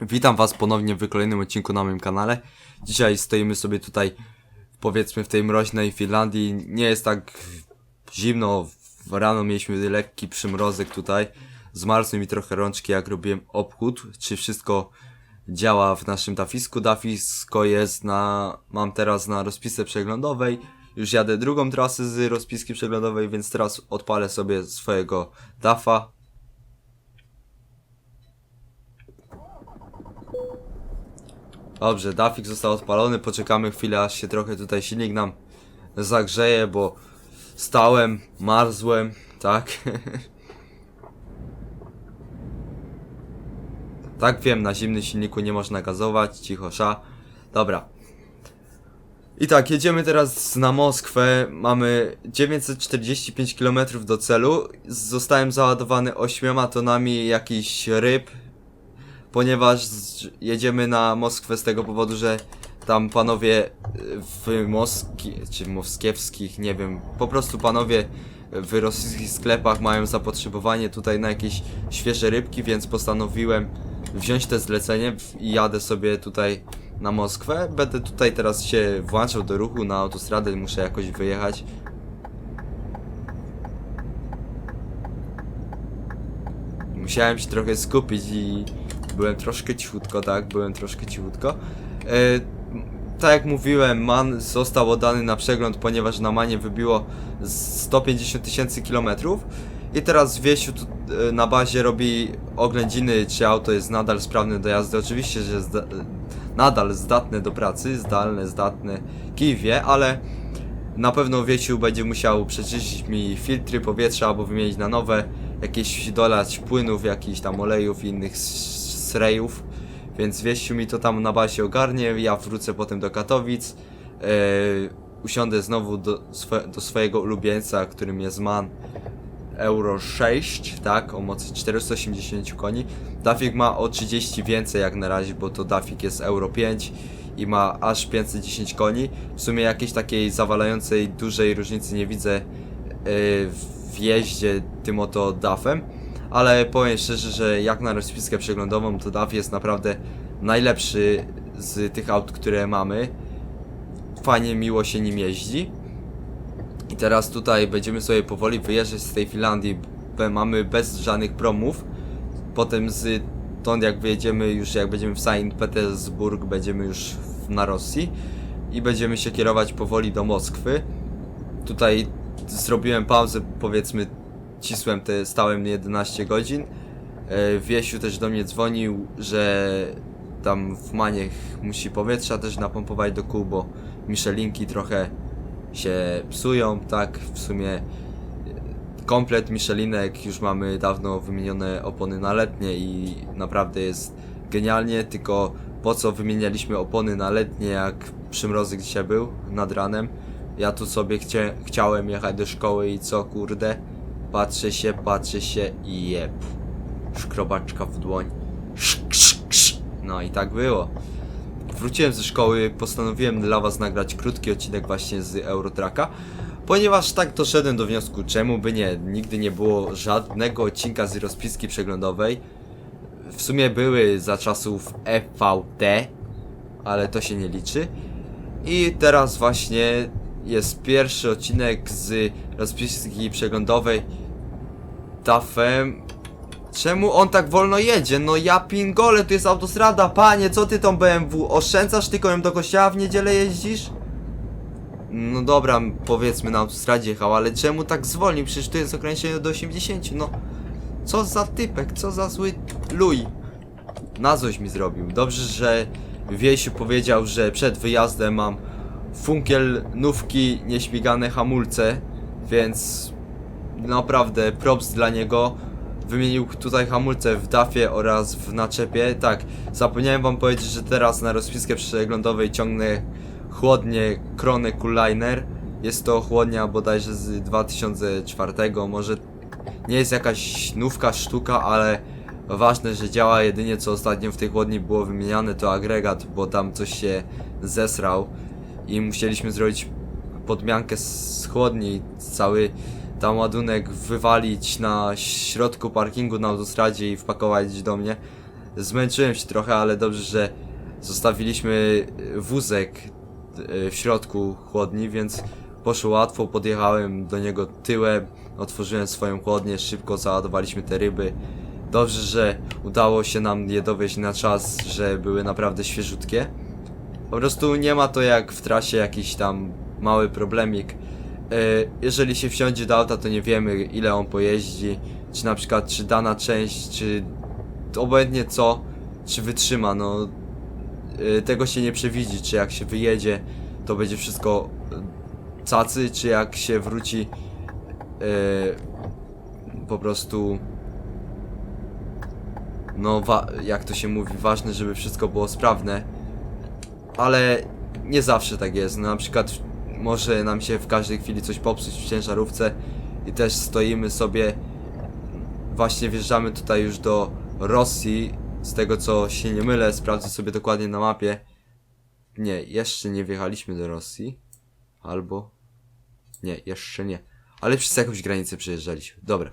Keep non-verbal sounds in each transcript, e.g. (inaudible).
Witam Was ponownie w kolejnym odcinku na moim kanale. Dzisiaj stoimy sobie tutaj, powiedzmy, w tej mroźnej Finlandii. Nie jest tak zimno. Rano mieliśmy lekki przymrozek tutaj. Zmarzły mi trochę rączki, jak robiłem obchód. Czy wszystko działa w naszym dafisku? Dafisko jest na... Mam teraz na rozpisce przeglądowej. Już jadę drugą trasę z rozpiski przeglądowej, więc teraz odpalę sobie swojego dafa. Dobrze, Dafik został odpalony, poczekamy chwilę aż się trochę tutaj silnik nam zagrzeje, bo stałem, marzłem, tak? (laughs) tak wiem, na zimnym silniku nie można gazować, cicho sza. Dobra. I tak, jedziemy teraz na Moskwę, mamy 945 km do celu, zostałem załadowany 8 tonami jakichś ryb, ponieważ jedziemy na Moskwę z tego powodu, że tam panowie y, w Moski, czy moskiewskich, nie wiem, po prostu panowie w rosyjskich sklepach mają zapotrzebowanie tutaj na jakieś świeże rybki, więc postanowiłem wziąć te zlecenie i jadę sobie tutaj na Moskwę. Będę tutaj teraz się włączał do ruchu na autostradę, muszę jakoś wyjechać. musiałem się trochę skupić i byłem troszkę cichutko, tak, byłem troszkę cichutko. E, tak jak mówiłem, man został oddany na przegląd, ponieważ na manie wybiło z 150 tysięcy kilometrów. I teraz Wiesiu tu, e, na bazie robi oględziny, czy auto jest nadal sprawne do jazdy. Oczywiście, że zda, nadal zdatne do pracy, zdalne, zdatne, kij wie, ale na pewno Wiesiu będzie musiał przeczyścić mi filtry powietrza albo wymienić na nowe, jakieś dolać płynów, jakichś tam olejów i innych s- srejów. Więc Wiesiu mi to tam na bazie ogarnie, ja wrócę potem do Katowic, e, usiądę znowu do, do swojego ulubieńca, którym jest MAN Euro 6, tak, o mocy 480 koni. Dafik ma o 30 więcej jak na razie, bo to Dafik jest Euro 5 i ma aż 510 koni. W sumie jakiejś takiej zawalającej dużej różnicy nie widzę yy, w jeździe tym oto DAF-em, ale powiem szczerze, że jak na rozpiskę przeglądową to DAF jest naprawdę najlepszy z tych aut, które mamy. Fajnie, miło się nim jeździ. I teraz tutaj będziemy sobie powoli wyjeżdżać z tej Finlandii. Mamy bez żadnych promów. Potem z stąd jak wyjedziemy już, jak będziemy w Saint Petersburg, będziemy już na Rosji. I będziemy się kierować powoli do Moskwy. Tutaj zrobiłem pauzę, powiedzmy, cisłem te, stałem 11 godzin. E, Wiesiu też do mnie dzwonił, że tam w Maniech musi powietrza też napompować do kół, bo Michelinki trochę się psują, tak, w sumie e, komplet Michelinek, już mamy dawno wymienione opony na letnie i naprawdę jest genialnie, tylko po co wymienialiśmy opony na letnie, jak przymrozek dzisiaj był nad ranem. Ja tu sobie chciałem jechać do szkoły i co kurde, patrzę się, patrzę się i jeb. Szkrobaczka w dłoń. No i tak było. Wróciłem ze szkoły, postanowiłem dla was nagrać krótki odcinek właśnie z Eurotraka, ponieważ tak doszedłem do wniosku, czemu by nie, nigdy nie było żadnego odcinka z rozpiski przeglądowej. W sumie były za czasów EVT, ale to się nie liczy. I teraz właśnie jest pierwszy odcinek z rozpiski przeglądowej DAF-em. Czemu on tak wolno jedzie? No ja pingole, to jest autostrada, panie, co ty tą BMW? Oszczędzasz tylko ją do kościoła w niedzielę jeździsz? No dobra, powiedzmy na autostradzie jechał, ale czemu tak zwolnił? Przecież tu jest ograniczenie do 80, no. Co za typek, co za zły luj. Na mi zrobił. Dobrze, że Wiesiu powiedział, że przed wyjazdem mam funkiel, nówki, nieśmigane hamulce, więc naprawdę props dla niego. Wymienił tutaj hamulce w DAFie oraz w naczepie. Tak, zapomniałem wam powiedzieć, że teraz na rozpiskę przeglądowej ciągnę chłodnie Krone Cooliner. Jest to chłodnia bodajże z 2004, może nie jest jakaś nówka sztuka, ale ważne, że działa jedynie co ostatnio w tej chłodni było wymieniane to agregat, bo tam coś się zesrał i musieliśmy zrobić podmiankę z chłodni, cały tam ładunek wywalić na środku parkingu na autostradzie i wpakować do mnie. zmęczyłem się trochę, ale dobrze, że zostawiliśmy wózek e, w środku chłodni, więc poszło łatwo, podjechałem do niego tyłem, otworzyłem swoją chłodnię, szybko załadowaliśmy te ryby. Dobrze, że udało się nam je dowieźć na czas, że były naprawdę świeżutkie. Po prostu nie ma to jak w trasie jakiś tam mały problemik. E, Jeżeli się wsiądzie do auta, to nie wiemy ile on pojeździ, czy na przykład czy dana część, czy obojętnie co, czy wytrzyma, no e, tego się nie przewidzi, czy jak się wyjedzie, to będzie wszystko e, cacy, czy jak się wróci po prostu no wa- jak to się mówi, ważne, żeby wszystko było sprawne, ale nie zawsze tak jest. No, na przykład może nam się w każdej chwili coś popsuć w ciężarówce i też stoimy sobie, właśnie wjeżdżamy tutaj już do Rosji, z tego co się nie mylę, sprawdzę sobie dokładnie na mapie. Nie, jeszcze nie wjechaliśmy do Rosji, albo... Nie, jeszcze nie. Ale przez jakąś granicę przejeżdżaliśmy. Dobra.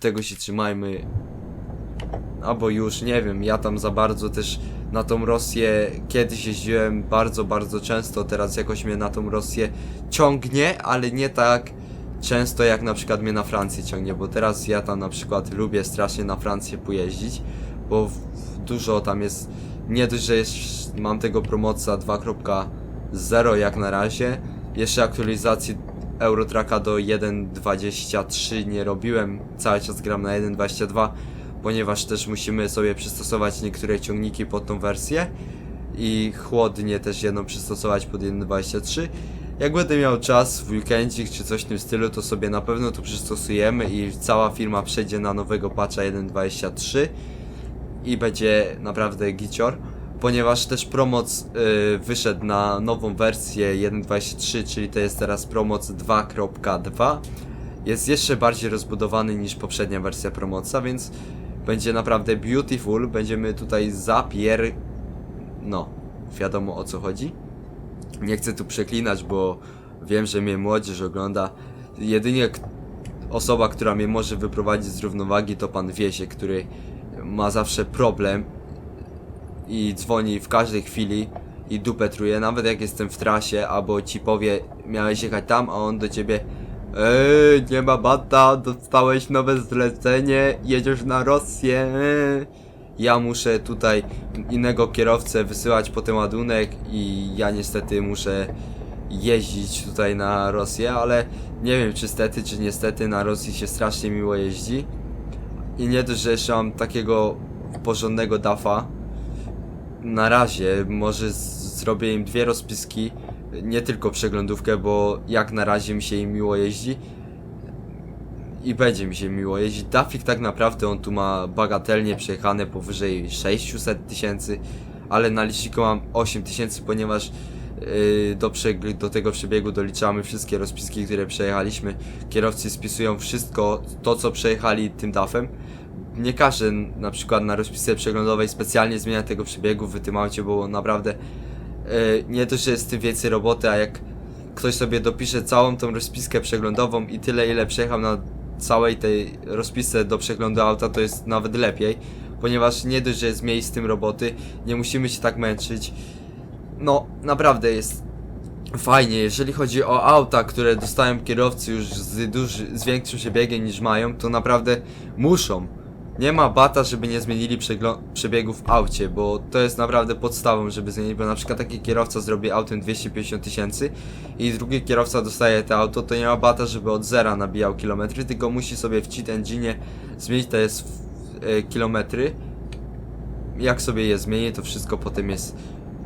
Tego się trzymajmy. Albo już, nie wiem, ja tam za bardzo też na tą Rosję. Kiedyś jeździłem bardzo, bardzo często, teraz jakoś mnie na tą Rosję ciągnie, ale nie tak często jak na przykład mnie na Francję ciągnie, bo teraz ja tam na przykład lubię strasznie na Francję pojeździć, bo dużo tam jest, nie dość, że jest, mam tego promocja 2.0 jak na razie, jeszcze aktualizacji Eurotracka do 1.23 nie robiłem, cały czas gram na 1.22, ponieważ też musimy sobie przystosować niektóre ciągniki pod tą wersję i chłodnie też jedną przystosować pod 1.23. Jak będę miał czas w weekendzik czy coś w tym stylu, to sobie na pewno to przystosujemy i cała firma przejdzie na nowego patcha 1.23 i będzie naprawdę gicior, ponieważ też promoc y, wyszedł na nową wersję 1.23, czyli to jest teraz promoc 2.2 jest jeszcze bardziej rozbudowany niż poprzednia wersja promoca, więc będzie naprawdę beautiful. Będziemy tutaj zapier... No, wiadomo o co chodzi. Nie chcę tu przeklinać, bo wiem, że mnie młodzież ogląda. Jedynie osoba, która mnie może wyprowadzić z równowagi to pan Wiesie, który ma zawsze problem i dzwoni w każdej chwili i dupę truje, nawet jak jestem w trasie, albo ci powie, miałeś jechać tam, a on do ciebie Eee, nie ma bata, dostałeś nowe zlecenie, jedziesz na Rosję. eee. Ja muszę tutaj innego kierowcę wysyłać po ten ładunek i ja niestety muszę jeździć tutaj na Rosję, ale nie wiem czy stety czy niestety na Rosji się strasznie miło jeździ. I nie dość, że jeszcze mam takiego porządnego dafa, na razie może z- zrobię im dwie rozpiski, nie tylko przeglądówkę, bo jak na razie mi się im miło jeździ i będzie mi się miło jeździć. Dafik tak naprawdę on tu ma bagatelnie przejechane powyżej 600 tysięcy, ale na liczniku mam 8 tysięcy, ponieważ yy, do, do tego przebiegu doliczamy wszystkie rozpiski, które przejechaliśmy. Kierowcy spisują wszystko to, co przejechali tym dafem nie każę na przykład na rozpisce przeglądowej specjalnie zmieniać tego przebiegu w tym aucie, bo naprawdę nie dość, że jest tym więcej roboty, a jak ktoś sobie dopisze całą tą rozpiskę przeglądową i tyle ile przejechał na całej tej rozpisce do przeglądu auta, to jest nawet lepiej, ponieważ nie dość, że jest mniej z tym roboty, nie musimy się tak męczyć. No, naprawdę jest fajnie, jeżeli chodzi o auta, które dostają kierowcy już z, duży, z większym przebiegiem niż mają, to naprawdę muszą. Nie ma bata, żeby nie zmienili przebiegu w aucie, bo to jest naprawdę podstawą, żeby zmienić, bo na przykład taki kierowca zrobi autem 250 tysięcy i drugi kierowca dostaje to auto, to nie ma bata, żeby od zera nabijał kilometry, tylko musi sobie w cheat engine zmienić te s- e, kilometry. Jak sobie je zmieni, to wszystko potem jest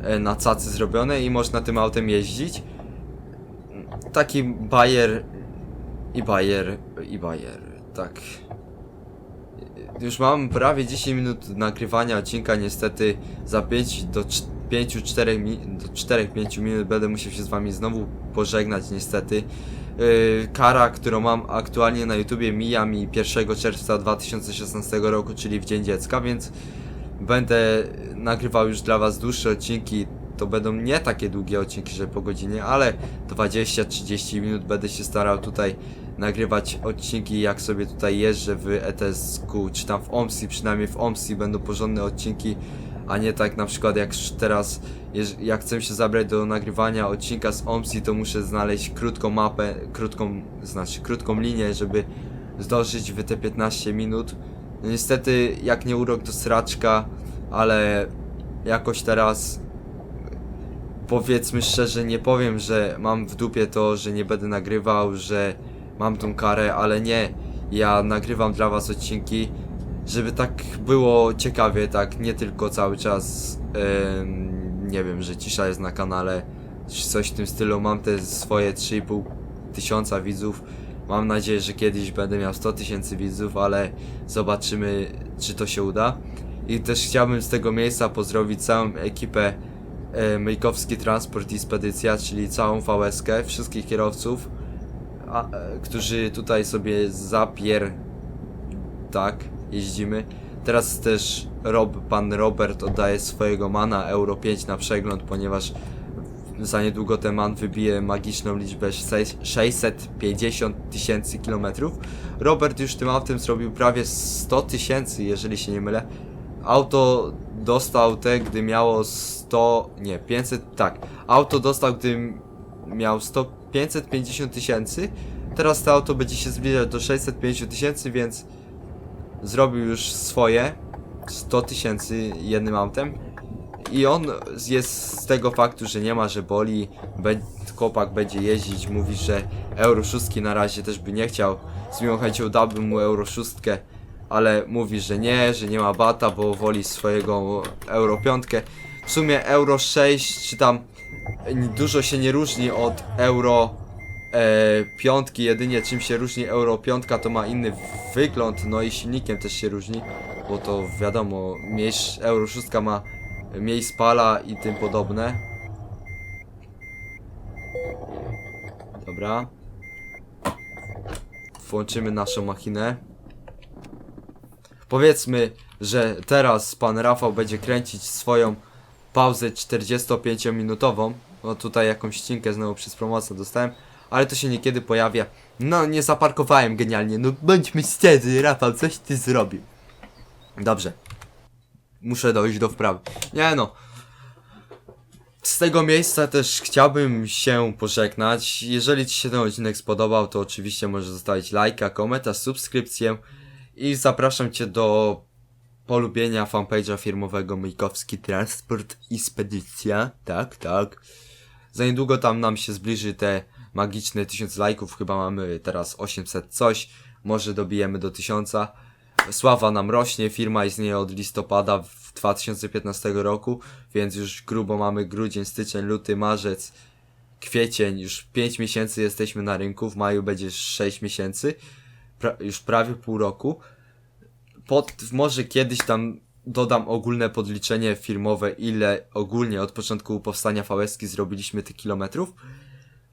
e, na cacy zrobione i można tym autem jeździć. Taki Bayer i Bayer i Bayer, tak. Już mam prawie 10 minut nagrywania odcinka, niestety za 5 do 5-4 mi do 4-5 minut będę musiał się z wami znowu pożegnać niestety. Yy, kara, którą mam aktualnie na YouTubie mija mi 1 czerwca 2016 roku, czyli w Dzień Dziecka, więc będę nagrywał już dla was dłuższe odcinki. To będą nie takie długie odcinki, że po godzinie, ale 20-30 minut będę się starał tutaj nagrywać odcinki jak sobie tutaj jeżdżę w ETS-ku, czy tam w OMSI, przynajmniej w OMSI będą porządne odcinki, a nie tak na przykład jak teraz, jak chcę się zabrać do nagrywania odcinka z OMSI, to muszę znaleźć krótką mapę, krótką, znaczy krótką linię, żeby zdążyć w te 15 minut. No niestety, jak nie urok to sraczka, ale jakoś teraz powiedzmy szczerze, nie powiem, że mam w dupie to, że nie będę nagrywał, że mam tą karę, ale nie. Ja nagrywam dla was odcinki, żeby tak było ciekawie, tak nie tylko cały czas, nie wiem, że cisza jest na kanale, czy coś w tym stylu. Mam te swoje 3,5 tysiąca widzów. Mam nadzieję, że kiedyś będę miał 100 tysięcy widzów, ale zobaczymy, czy to się uda. I też chciałbym z tego miejsca pozdrowić całą ekipę e, Myjkowski Transport i Spedycja, czyli całą VSK, wszystkich kierowców, a, e, którzy tutaj sobie zapier... tak, jeździmy. Teraz też Rob, pan Robert oddaje swojego mana Euro 5 na przegląd, ponieważ za niedługo ten man wybije magiczną liczbę sześć- 650 tysięcy kilometrów. Robert już tym autem zrobił prawie 100 tysięcy, jeżeli się nie mylę. Auto dostał te, gdy miało 100, nie, 500, tak. Auto dostał, gdy miał 100, 550 tysięcy. Teraz to auto będzie się zbliżać do 650 tysięcy, więc zrobił już swoje 100 tysięcy jednym autem. I on jest z tego faktu, że nie ma, że boli, chłopak będzie jeździć, mówi, że Euro 6 na razie też by nie chciał. Z miłą chęcią dałbym mu Euro 6, ale mówi, że nie, że nie ma bata, bo woli swojego Euro 5. W sumie Euro 6 czy tam dużo się nie różni od Euro e, 5, jedynie czym się różni Euro 5 to ma inny wygląd, no i silnikiem też się różni, bo to wiadomo, mniejsz, Euro 6 ma mniej spala i tym podobne. Dobra. Włączymy naszą machinę. Powiedzmy, że teraz pan Rafał będzie kręcić swoją pauzę 45-minutową. No tutaj jakąś ścinkę znowu przez promocję dostałem, ale to się niekiedy pojawia. No nie zaparkowałem genialnie, no bądźmy szczerzy, Rafał, coś ty zrobił. Dobrze. Muszę dojść do wprawy. Nie no. Z tego miejsca też chciałbym się pożegnać. Jeżeli Ci się ten odcinek spodobał, to oczywiście możesz zostawić lajka, komentarz, subskrypcję i zapraszam Cię do polubienia fanpage'a firmowego Myjkowski Transport i Spedycja. Tak, tak. Za niedługo tam nam się zbliży te magiczne 1000 lajków. Chyba mamy teraz 800 coś. Może dobijemy do 1000. Sława nam rośnie, firma istnieje od listopada w 2015 roku, więc już grubo mamy grudzień, styczeń, luty, marzec, kwiecień, już 5 miesięcy jesteśmy na rynku, w maju będzie 6 miesięcy, pra już prawie pół roku. Pod, może kiedyś tam dodam ogólne podliczenie firmowe, ile ogólnie od początku powstania VS-ki zrobiliśmy tych kilometrów.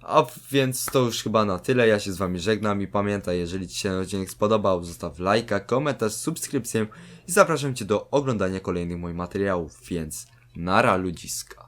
A więc to już chyba na tyle. Ja się z wami żegnam i pamiętaj, jeżeli ci się odcinek spodobał, zostaw lajka, komentarz, subskrypcję i zapraszam cię do oglądania kolejnych moich materiałów, więc nara ludziska.